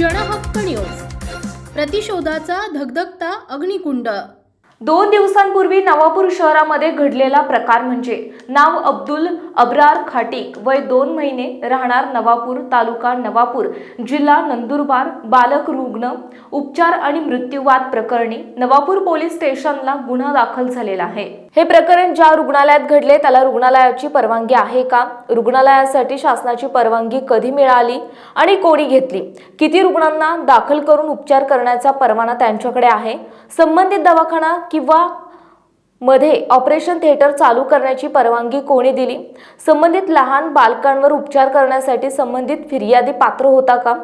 क्षणहक्क news. प्रतिशोधाचा धगधगता अग्निकुंड. दोन दिवसांपूर्वी नवापूर शहरामध्ये घडलेला प्रकार म्हणजे नाव अब्दुल अब्रार खाटीक वय दोन महिने राहणार नवापूर तालुका नवापूर जिल्हा नंदुरबार बालक रुग्ण उपचार आणि मृत्यूवाद प्रकरणी नवापूर पोलीस स्टेशनला गुन्हा दाखल झालेला आहे. हे प्रकरण ज्या रुग्णालयात घडले त्याला रुग्णालयाची परवानगी आहे का? रुग्णालयासाठी शासनाची परवानगी कधी मिळाली आणि कोणी घेतली? किती रुग्णांना दाखल करून उपचार करण्याचा परवाना त्यांच्याकडे आहे? संबंधित दवाखाना किंवा मध्ये ऑपरेशन थिएटर चालू करण्याची परवानगी कोणी दिली? संबंधित लहान बालकांवर उपचार करण्यासाठी संबंधित फिर्यादी पात्र होता का?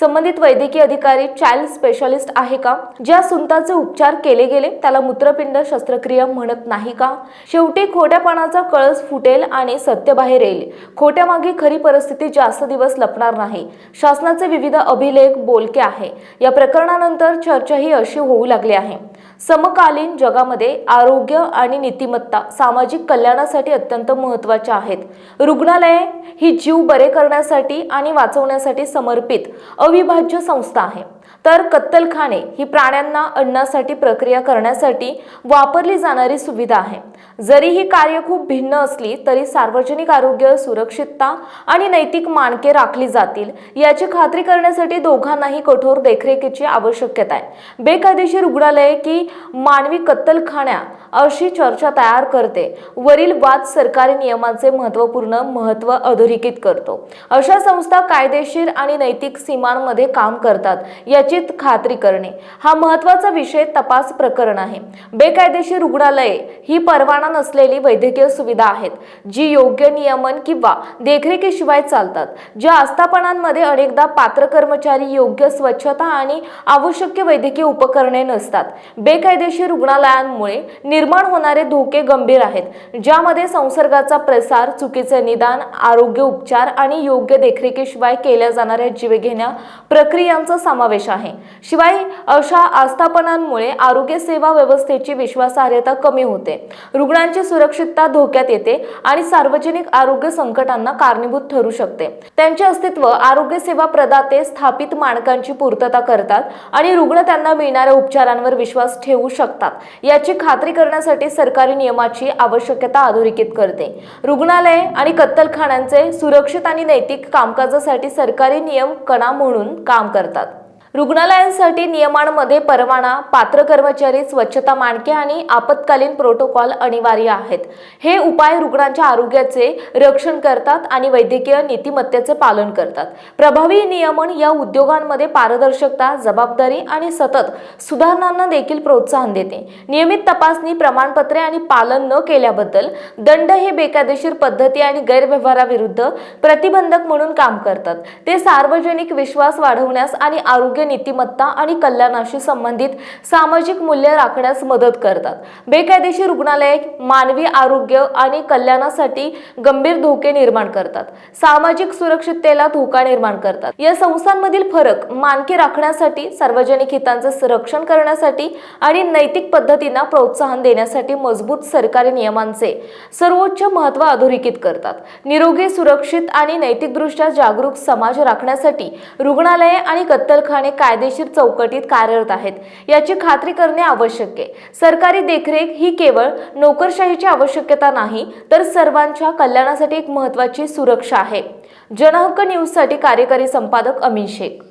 संबंधित वैद्यकीय अधिकारी चाइल्ड स्पेशालिस्ट आहे का? ज्या सुंताचे उपचार केले गेले त्याला मूत्रपिंड शस्त्रक्रिया म्हणत नाही का? शेवटी खोट्यापणाचा कळस फुटेल आणि सत्य बाहेर येईल. खोट्यामागे खरी परिस्थिती जास्त दिवस लपणार नाही. शासनाचे विविध अभिलेख बोलके आहे. या प्रकरणानंतर चर्चाही अशी होऊ लागली आहे. समकालीन जगामध्ये आरोग्य आणि नीतिमत्ता सामाजिक कल्याणासाठी अत्यंत महत्त्वाच्या आहेत. रुग्णालये ही जीव बरे करण्यासाठी आणि वाचवण्यासाठी समर्पित अविभाज्य संस्था आहे. तर कत्तलखाने ही प्राण्यांना अन्नासाठी प्रक्रिया करण्यासाठी वापरली जाणारी सुविधा आहे. जरी ही कार्य खूप भिन्न असली तरी सार्वजनिक आरोग्य सुरक्षितता आणि नैतिक मानके राखली जातील याची खात्री करण्यासाठी दोघांनाही कठोर देखरेखीची आवश्यकता आहे. बेकायदेशीर रुग्णालये की मानवी कत्तलखान्या अशी चर्चा तयार करते. वरील वाद सरकारी नियमांचे महत्त्वपूर्ण महत्त्व अधोरेखित करतो. अशा संस्था कायदेशीर आणि नैतिक सीमांमध्ये काम करतात याची खात्री करणे. हा महत्त्वाचा विषय तपास प्रकरण आहे. बेकायदेशीर रुग्णालये ही परवाना नसलेली वैद्यकीय सुविधा आहेत जी योग्य नियमन किंवा देखरेखीशिवाय चालतात ज्या आस्थापनांमध्ये अनेकदा पात्र कर्मचारी योग्य स्वच्छता आणि आवश्यक वैद्यकीय उपकरणे नसतात. बेकायदेशीर रुग्णालयांमुळे निर्माण होणारे धोके गंभीर आहेत ज्यामध्ये संसर्गाचा प्रसार चुकीचे निदान आरोग्य उपचार आणि योग्य देखरेखीशिवाय केल्या जाणाऱ्या जीवघेण्या प्रक्रियांचा समावेश आहे. शिवाय अशा आस्थापनांमुळे आरोग्य सेवा व्यवस्थेची विश्वासार्हता कमी होते. रुग्णांची सुरक्षितता धोक्यात येते आणि सार्वजनिक आरोग्य संकटांना कारणीभूत ठरू शकते. त्यांचे अस्तित्व आरोग्य सेवा प्रदाते स्थापित मानकांची पूर्तता करतात आणि रुग्ण त्यांना मिळणाऱ्या उपचारांवर विश्वास ठेवू शकतात. याची खात्री करण्यासाठी सरकारी नियमाची आवश्यकता अधोरेखित करते. रुग्णालये आणि कत्तलखान्यांचे सुरक्षित आणि नैतिक कामकाजासाठी सरकारी नियम कणा म्हणून काम करतात. रुग्णालयांसाठी नियमांमध्ये परवाना पात्र कर्मचारी स्वच्छता मानके आणि आपत्कालीन प्रोटोकॉल अनिवार्य आहेत. हे उपाय रुग्णांच्या आरोग्याचे रक्षण करतात आणि वैद्यकीय नीतिमत्तेचे पालन करतात. प्रभावी नियमन या उद्योगांमध्ये पारदर्शकता जबाबदारी आणि सतत सुधारणांना देखील प्रोत्साहन देते. नियमित तपासणी प्रमाणपत्रे आणि पालन न केल्याबद्दल दंड हे बेकायदेशीर पद्धती आणि गैरव्यवहाराविरुद्ध प्रतिबंधक म्हणून काम करतात. ते सार्वजनिक विश्वास वाढवण्यास आणि आरोग्य नीतिमत्ता आणि कल्याणाशी संबंधित सामाजिक मूल्य राखण्यास मदत करतात. बेकायदेशीर रुग्णालये मानवी आरोग्य आणि कल्याणासाठी गंभीर धोके निर्माण करतात. सामाजिक सुरक्षिततेला धोका निर्माण करतात. या संस्थांमधील फरक मानके राखण्यासाठी सार्वजनिक हितांचे संरक्षण करण्यासाठी आणि नैतिक पद्धतींना प्रोत्साहन देण्यासाठी मजबूत सरकारी नियमांचे सर्वोच्च महत्त्व अधोरेखित करतात. निरोगी सुरक्षित आणि नैतिकदृष्ट्या जागरूक समाज राखण्यासाठी रुग्णालये आणि कत्तलखाने कायदेशीर चौकटीत कार्यरत आहेत. याची खात्री करणे आवश्यक आहे. सरकारी देखरेख ही केवळ नोकरशाहीची आवश्यकता नाही तर सर्वांच्या कल्याणासाठी एक महत्त्वाची सुरक्षा आहे. जनहक्क न्यूजसाठी कार्यकारी संपादक अमित शेख.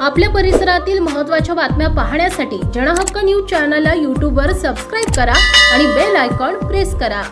आपल्या परिसरातील महत्त्वाच्या बातम्या पाहण्यासाठी जनहक्क न्यूज चॅनलला यूट्यूबवर सबस्क्राईब करा आणि बेल आयकॉन प्रेस करा.